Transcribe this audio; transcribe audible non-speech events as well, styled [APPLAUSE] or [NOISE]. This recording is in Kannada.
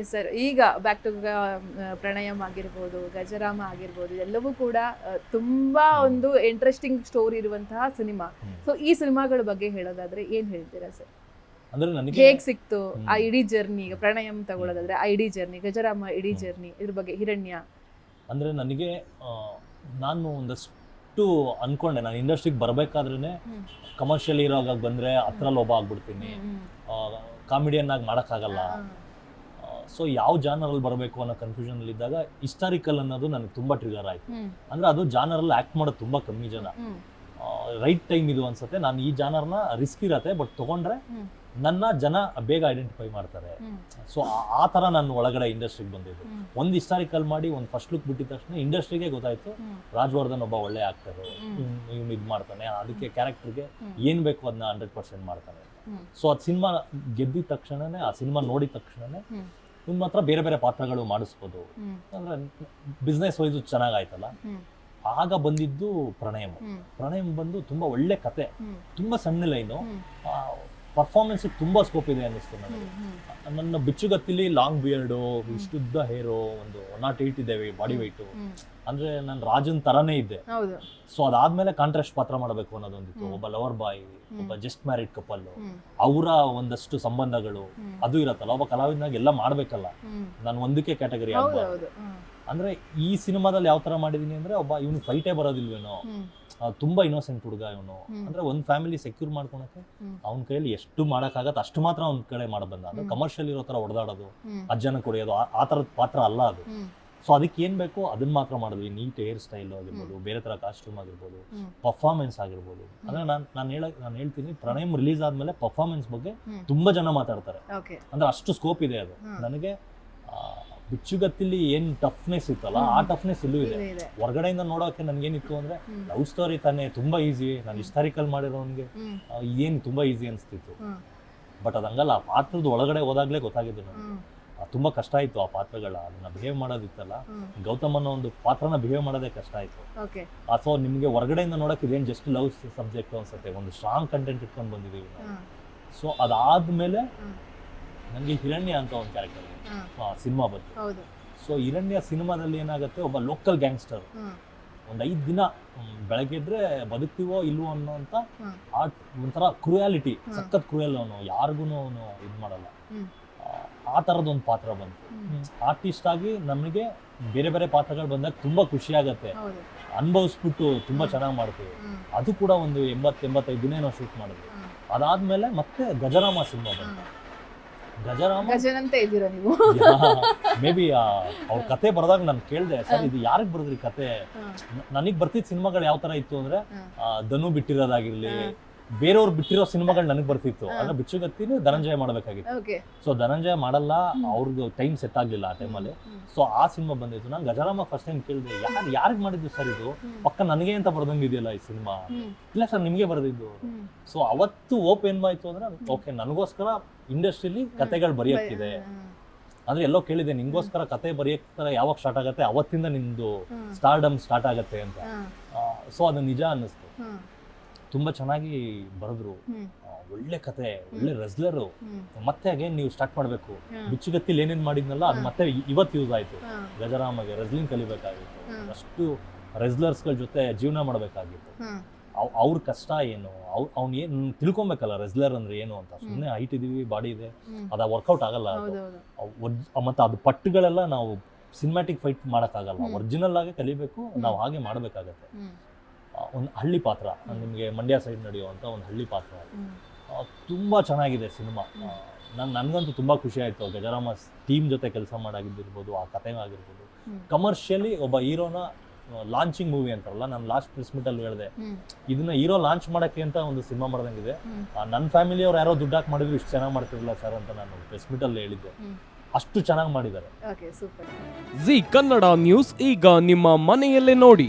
ಎಸ್ ಸರ್ ಈಗ ಬ್ಯಾಕ್ ಟು ಪ್ರಣಯಂ ಆಗಿರ್ಬೋದು ಗಜರಾಮ ಆಗಿರ್ಬೋದು ಎಲ್ಲವೂ ಕೂಡ ತುಂಬ ತುಂಬಾ ಒಂದು ಇಂಟ್ರೆಸ್ಟಿಂಗ್ ಸ್ಟೋರಿ ಇರುವಂತಹ ಸಿನಿಮಾ. ಸೊ ಈ ಸಿನಿಮಾಗಳ ಬಗ್ಗೆ ಹೇಳೋದಾದ್ರೆ ಏನ್ ಹೇಳ್ತೀರಾ ಸರ್ ಅಂದ್ರೆ ನನಗೆ ಹೇಗ್ ಸಿಕ್ತು ಆ. ಇಡೀ ಜರ್ನಿ ಈಗ ಪ್ರಣಯಂ ತಗೊಳ್ಳೋದಾದ್ರೆ ಆ ಇಡೀ ಜರ್ನಿ ಗಜರಾಮ ಇಡೀ ಜರ್ನಿ ಇದ್ರ ಬಗ್ಗೆ ಹಿರಣ್ಯ. ಅಂದ್ರೆ ನನಗೆ ನಾನು ಒಂದಷ್ಟು ಅನ್ಕೊಂಡೆ. ನಾನು ಇಂಡಸ್ಟ್ರಿಗೆ ಬರಬೇಕಾದ್ರೆ. ಕಮರ್ಷಿಯಲ್ ಇರೋ ಬಂದ್ರೆ ಹತ್ರ ಲೋಭ ಆಗ್ಬಿಡ್ತೀನಿ ಕಾಮಿಡಿಯನ್ ಆಗಿ ಮಾಡೋಕ್ಕಾಗಲ್ಲ. ಸೊ ಯಾವ ಜಾನರಲ್ಲಿ ಬರಬೇಕು ಅನ್ನೋ ಕನ್ಫ್ಯೂಷನ್ ಅಲ್ಲಿ ಇದ್ದಾಗ ಹಿಸ್ಟಾರಿಕಲ್ ಅನ್ನೋದು ನನಗೆ ತುಂಬಾ ಟ್ರಿಗರ್ ಆಯ್ತು. ಅಂದ್ರೆ ಅದು ಜಾನರಲ್ಲಿ ಆಕ್ಟ್ ಮಾಡೋದು ತುಂಬಾ ಕಮ್ಮಿ ಜನ. ರೈಟ್ ಟೈಮ್ ಇದು ಅನ್ಸುತ್ತೆ. ನಾನು ಈ ಜಾನರ್ನ ರಿಸ್ಕ್ ಇರತ್ತೆ ಬಟ್ ತಗೊಂಡ್ರೆ ನನ್ನ ಜನ ಬೇಗ ಐಡೆಂಟಿಫೈ ಮಾಡ್ತಾರೆ. ಸೊ ಆ ಥರ ನಾನು ಒಳಗಡೆ ಇಂಡಸ್ಟ್ರಿಗೆ ಬಂದಿದ್ದು. ಒಂದು ಹಿಸ್ಟಾರಿಕಲ್ ಮಾಡಿ ಒಂದು ಫಸ್ಟ್ ಲುಕ್ ಬಿಟ್ಟಿದ ತಕ್ಷಣ ಇಂಡಸ್ಟ್ರಿಗೆ ಗೊತ್ತಾಯ್ತು. ರಾಜವರ್ಧನ್ ಒಬ್ಬ ಒಳ್ಳೆ ಆಕ್ಟರ್. ಇವ್ನು ಇದು ಮಾಡ್ತಾನೆ. ಅದಕ್ಕೆ ಕ್ಯಾರೆಕ್ಟರ್ಗೆ. ಏನ್ ಬೇಕು ಅದನ್ನ ಹಂಡ್ರೆಡ್ ಪರ್ಸೆಂಟ್ ಮಾಡ್ತಾನೆ. ಸೊ ಅದು ಸಿನಿಮಾ ಗೆದ್ದಿದ ತಕ್ಷಣನೇ ಆ ಸಿನಿಮಾ ನೋಡಿದ ತಕ್ಷಣನೇ. ನಿಮ್ಮ ಹತ್ರ ಬೇರೆ ಬೇರೆ ಪಾತ್ರಗಳು ಮಾಡಿಸ್ಬೋದು. ಅಂದ್ರೆ ಬಿಸ್ನೆಸ್ ವೈಸು ಚೆನ್ನಾಗಾಯ್ತಲ್ಲ? ಆಗ ಬಂದಿದ್ದು ಪ್ರಣಯಂ. ಪ್ರಣಯಂ ಬಂದು ತುಂಬಾ ಒಳ್ಳೆ ಕತೆ. ತುಂಬಾ ಸಣ್ಣ ಲೈನು ಪರ್ಫಾರ್ಮೆನ್ಸ್ ತುಂಬಾ ಸ್ಕೋಪ್ ಇದೆ ಅನ್ನಿಸ್ತು ನನಗೆ. ನನ್ನ ಬಿಚ್ಚುಗತ್ತಿಲಿ ಲಾಂಗ್ ಬಿಯರ್ಡು ಇಷ್ಟುದ್ದ ಹೇರು ಒಂದು ಒನ್ ನಾಟ್ ಏಟ್ ಇದ್ದೇವೆ ಬಾಡಿ ವೈಟು ಅಂದ್ರೆ ನಾನು ರಾಜನ್ ತರಾನೇ ಇದ್ದೆ. ಸೊ ಅದಾದ್ಮೇಲೆ ಕಾಂಟ್ರಾಸ್ಟ್ ಪಾತ್ರ ಮಾಡಬೇಕು ಅನ್ನೋದೊಂದಿತ್ತು. ಒಬ್ಬ ಲವರ್ ಬಾಯ್ ಒಬ್ಬ ಜಸ್ಟ್ ಮ್ಯಾರಿಡ್ ಕಪಲ್. ಅವರ ಒಂದಷ್ಟು ಸಂಬಂಧಗಳು. ಅದು ಇರತ್ತಲ್ಲ. ಒಬ್ಬ ಕಲಾವಿದನಾಗ ಎಲ್ಲ ಮಾಡ್ಬೇಕಲ್ಲ. ನಾನು ಒಂದಕ್ಕೆ ಕ್ಯಾಟಗರಿ ಆಗ್ಬಾರ್ದು ಅಂದ್ರೆ ಈ ಸಿನಿಮಾದಲ್ಲಿ ಯಾವ ತರ ಮಾಡಿದೀನಿ ಅಂದ್ರೆ ಒಬ್ಬ ಇವನು ಫೈಟೇ ಬರೋದಿಲ್ವೇನೋ. ತುಂಬಾ ಇನ್ನೋಸೆಂಟ್ ಹುಡುಗ ಇವನು. ಅಂದ್ರೆ ಒಂದ್ ಫ್ಯಾಮಿಲಿ ಸೆಕ್ಯೂರ್ ಮಾಡ್ಕೊಳಕ್ಕೆ ಅವನ ಕೈಯಲ್ಲಿ ಎಷ್ಟು ಮಾಡೋಕ್ಕಾಗತ್ತೆ ಅಷ್ಟು ಮಾತ್ರ ಅವ್ನ ಕಡೆ ಮಾಡಬಂದ ಅಂದ್ರೆ. ಕಮರ್ಷಿಯಲ್ ಇರೋ ತರ ಹೊಡೆದಾಡೋದು. ಅಜ್ಜನ ಕುಡಿಯೋದು ಆ- ತರದ ಪಾತ್ರ ಅಲ್ಲ ಅದು. ಸೊ ಅದಕ್ಕೆ ಏನ್ ಬೇಕು? ಅದನ್ನ ಮಾತ್ರ ಮಾಡಿದ್ವಿ ನೀಟ್ ಹೇರ್ ಸ್ಟೈಲ್ ಆಗಿರ್ಬೋದು ಬೇರೆ ತರ ಕಾಸ್ಟ್ಯೂಮ್ ಆಗಿರ್ಬೋದು. ಪರ್ಫಾರ್ಮೆನ್ಸ್ ಆಗಿರ್ಬೋದು. ಅಂದ್ರೆ ನಾನು ನಾನು ಹೇಳ ನಾನು ಹೇಳ್ತೀನಿ ಪ್ರಣಯಂ ರಿಲೀಸ್ ಆದ್ಮೇಲೆ ಪರ್ಫಾರ್ಮೆನ್ಸ್ ಬಗ್ಗೆ ತುಂಬಾ ಜನ ಮಾತಾಡ್ತಾರೆ. ಅಂದ್ರೆ ಅಷ್ಟು ಸ್ಕೋಪ್ ಇದೆ ಅದು. ನನಗೆ ಬಿಚ್ಚುಗತ್ತಿಲಿ ಏನ್ ಟಫ್ನೆಸ್ ಇತ್ತಲ್ಲ ಆ ಟಫ್ನೆಸ್ ಇಲ್ಲೂ ಇದೆ. ಹೊರಗಡೆಯಿಂದ ನೋಡೋಕೆ ನನ್ಗೇನಿತ್ತು ಅಂದ್ರೆ ಲವ್ ಸ್ಟೋರಿ ತಾನೇ ತುಂಬಾ ಈಸಿ ನಾನು ಹಿಸ್ಟಾರಿಕಲ್ ಮಾಡಿರೋನ್ಗೆ ಏನ್ ಏನು ತುಂಬಾ ಈಸಿ ಅನಿಸ್ತಿತ್ತು. ಬಟ್ ಅದಂಗಲ್ಲ ಆ ಪಾತ್ರದ ಒಳಗಡೆ ಹೋದಾಗ್ಲೇ ಗೊತ್ತಾಗಿದ್ದು ನನಗೆ ಹ್ಮ್. ತುಂಬಾ ಕಷ್ಟ ಆಯ್ತು ಆ ಪಾತ್ರಗಳ ಅದನ್ನ ಬಿಹೇವ್ ಮಾಡೋದಿತ್ತಲ್ಲ. ಗೌತಮ್ ಅನ್ನೋ ಒಂದು ಪಾತ್ರನ ಬಿಹೇವ್ ಮಾಡೋದೇ ಕಷ್ಟ ಆಯ್ತು. ಅಥವಾ ನಿಮಗೆ ಹೊರಗಡೆಯಿಂದ ನೋಡಕ್ಕೆ ಇದೇನು ಜಸ್ಟ್ ಲವ್ ಸಬ್ಜೆಕ್ಟ್ ಅನ್ಸುತ್ತೆ? ಒಂದು ಸ್ಟ್ರಾಂಗ್ ಕಂಟೆಂಟ್ ಇಟ್ಕೊಂಡು ಬಂದಿದ್ದೀವಿ ನಾವು. ಸೊ ಅದಾದ್ಮೇಲೆ. ನನಗೆ ಹಿರಣ್ಯ ಅಂತ ಒಂದು ಕ್ಯಾರೆಕ್ಟರ್. ಸಿನಿಮಾ ಬಂತು ಹೌದು. ಸೊ ಹಿರಣ್ಯ ಸಿನಿಮಾದಲ್ಲಿ ಏನಾಗುತ್ತೆ ಒಬ್ಬ ಲೋಕಲ್ ಗ್ಯಾಂಗ್ಸ್ಟರ್. ಒಂದು ಐದು ದಿನ ಬೆಳಗ್ಗೆದ್ರೆ ಬೆಳಗ್ಗೆ ಇದ್ರೆ ಬದುಕ್ತೀವೋ ಇಲ್ವೋ ಅನ್ನೋಂಥ. ಆ ಒಂಥರ ಕ್ರೂಯಾಲಿಟಿ. ಸಖತ್ ಕ್ರೂಯಲ್ ಅವನು ಯಾರಿಗೂ ಅವನು ಇದು ಮಾಡಲ್ಲ. ಆ- ಥರದೊಂದು ಒಂದು ಪಾತ್ರ ಬಂತು. ಆರ್ಟಿಸ್ಟ್ ಆಗಿ ನಮಗೆ ಬೇರೆ ಬೇರೆ ಪಾತ್ರಗಳು ಬಂದಾಗ ತುಂಬಾ ಖುಷಿ ಆಗತ್ತೆ. ಅನುಭವಿಸ್ಬಿಟ್ಟು ತುಂಬಾ ಚೆನ್ನಾಗಿ ಮಾಡ್ತೀವಿ. ಅದು ಕೂಡ ಒಂದು ಎಂಬತ್ತೆಂಬತ್ತೈದು ದಿನ ಏನೋ ಶೂಟ್ ಮಾಡಿದ್ವಿ. ಅದಾದ ಅದಾದ್ಮೇಲೆ ಮತ್ತೆ ಗಜರಾಮ ಸಿನಿಮಾ ಬಂತು. ಗಜರಾಮ? ಗಜನಂತೆ ಇದ್ದೀರಾ ನೀವು? ಮೇ ಬಿ ಅವ್ರ ಕತೆ ಬರೆದಾಗ ನಾನು ಕೇಳಿದೆ ಸರ್ ಇದು ಯಾರಿಗೆ ಬರೆದ್ರಿ ಕತೆ. ನನಗೆ ಬರ್ತಿದ್ದ ಸಿನಿಮಾಗಳು ಯಾವ ತರ ಇತ್ತು ಅಂದ್ರೆ ಧನು ಬಿಟ್ಟಿರೋದಾಗಿರ್ಲಿ. ಬೇರೆಯವ್ರು ಬಿಟ್ಟಿರೋ ಸಿನಿಮಾಗಳು [LAUGHS] ನನಗೆ ಬರ್ತಿತ್ತು. ಅಂದ್ರೆ ಬಿಚ್ಚುಗತ್ತಿನ ಧನಂಜಯ ಮಾಡಬೇಕಾಗಿತ್ತು ಸೊ ಧನಂಜಯ ಮಾಡಲ್ಲ ಅವ್ರದ್ದು ಟೈಮ್ ಸೆಟ್ ಆಗಲಿಲ್ಲ ಆ ಟೈಮಲ್ಲಿ. ಸೊ ಆ ಸಿನಿಮಾ ಬಂದಿತ್ತು ನಾನು ಗಜರಾಮ ಫಸ್ಟ್ ಟೈಮ್ ಕೇಳಿದೆ ಯಾರು ಯಾರಿಗೆ ಮಾಡಿದ್ದು ಸರ್ ಇದು. ಪಕ್ಕ ನನಗೆ ಅಂತ ಬರ್ದಂಗೆ ಇದೆಯಲ್ಲ ಈ ಸಿನಿಮಾ ಇಲ್ಲ ಸರ್ ನಿಮಗೆ ಬರೆದಿದ್ದು. ಸೊ ಅವತ್ತು ಓಪ್ ಏನ್ ಆಯ್ತು ಅಂದ್ರೆ ಓಕೆ ನನಗೋಸ್ಕರ ಇಂಡಸ್ಟ್ರಿಲಿ ಕತೆಗಳು ಬರೆಯಕ್ಕಿದೆ. ಅಂದ್ರೆ ಎಲ್ಲೋ ಕೇಳಿದೆ ನಿಂಗೋಸ್ಕರ ಕತೆ ಬರೆಯಕ್ಕೆ ಯಾವಾಗ ಸ್ಟಾರ್ಟ್ ಆಗುತ್ತೆ ಅವತ್ತಿಂದ ನಿಮ್ದು. ಸ್ಟಾರ್ಡಮ್ ಸ್ಟಾರ್ಟ್ ಆಗುತ್ತೆ ಅಂತ. ಸೊ ಅದು ನಿಜ ಅನ್ನಿಸ್ತು. ತುಂಬಾ ಚೆನ್ನಾಗಿ ಬರೆದ್ರು. ಒಳ್ಳೆ ಕತೆ ಒಳ್ಳೆ ರೆಸ್ಲರ್ ಮತ್ತೆ ಅಗೇನ್ ನೀವು ಸ್ಟಾರ್ಟ್ ಮಾಡಬೇಕು. ಬಿಚ್ಚುಗತ್ತಿಲ್ ಏನೇನ್ ಮಾಡಿದ್ನಲ್ಲ ಅದು ಮತ್ತೆ ಇವತ್ತು ಯೂಸ್ ಆಯ್ತು. ಗಜರಾಮಗೆ ರೆಸ್ಲಿಂಗ್ ಕಲಿಬೇಕಾಗಿತ್ತು. ಅಷ್ಟು ರೆಸ್ಲರ್ಸ್ಗಳ ಜೊತೆ ಜೀವನ ಮಾಡಬೇಕಾಗಿತ್ತು. ಅವ್ರ ಕಷ್ಟ ಏನು? ಅವ್ ಅವ್ನು ಏನು ತಿಳ್ಕೊಬೇಕಲ್ಲ ರೆಸ್ಲರ್ ಅಂದ್ರೆ ಏನು ಅಂತ. ಸುಮ್ಮನೆ ಹೈಟ್ ಇದೀವಿ ಬಾಡಿ ಇದೆ. ಅದ ವರ್ಕೌಟ್ ಆಗಲ್ಲ ಮತ್ತೆ ಅದು ಪಟ್ಟುಗಳೆಲ್ಲ ನಾವು ಸಿನಿಮ್ಯಾಟಿಕ್ ಫೈಟ್ ಮಾಡೋಕ್ಕಾಗಲ್ಲ. ಆಗಲ್ಲ ಒರಿಜಿನಲ್ ಆಗಿ ಕಲಿಬೇಕು ನಾವು ಹಾಗೆ ಮಾಡಬೇಕಾಗತ್ತೆ. ಒಂದು ಹಳ್ಳಿ ಪಾತ್ರ ನಿಮಗೆ ಮಂಡ್ಯ ಸೈಡ್ ನಡೆಯುವಂಥ ಒಂದು ಹಳ್ಳಿ ಪಾತ್ರ. ತುಂಬ ಆ, ತುಂಬಾ ಚೆನ್ನಾಗಿದೆ ಸಿನಿಮಾ. ನಂಗೆ ನನ್ ನನಗಂತೂ ತುಂಬಾ ಖುಷಿ ಆಯ್ತು. ಗಜರಾಮ ಟೀಮ್ ಜೊತೆ ಕೆಲಸ ಮಾಡಾಗಿದ್ದಿರ್ಬೋದು ಆ ಕಥೆ ಆಗಿರ್ಬೋದು. ಕಮರ್ಷಿಯಲಿ ಒಬ್ಬ ಹೀರೋನ ಲಾಂಚಿಂಗ್ ಮೂವಿ ಅಂತಾರಲ್ಲ ನಾನು ಲಾಸ್ಟ್ ಪ್ರೆಸ್ ಮೀಟಲ್ಲಿ ಹೇಳಿದೆ. ಹ್ಮ್. ಇದನ್ನ ಹೀರೋ ಲಾಂಚ್ ಮಾಡಕ್ಕೆ ಅಂತ ಒಂದು ಸಿನಿಮಾ ಮಾಡ್ದಂಗಿದೆ. ನನ್ನ ನನ್ನ ಫ್ಯಾಮಿಲಿಯವ್ರು ಯಾರೋ ದುಡ್ಡು ಹಾಕಿ ಮಾಡಿದ್ರು ಇಷ್ಟು ಚೆನ್ನಾಗಿ ಮಾಡ್ತಿರಲ್ಲ ಸರ್ ಅಂತ ನಾನು ಪ್ರೆಸ್ ಮೀಟಲ್ಲಿ ಹೇಳಿದ್ದೆ. ಅಷ್ಟು ಚೆನ್ನಾಗಿ ಮಾಡಿದ್ದಾರೆ. Okay super Zee Kannada news ಈಗ ನಿಮ್ಮ ಮನೆಯಲ್ಲೇ ನೋಡಿ.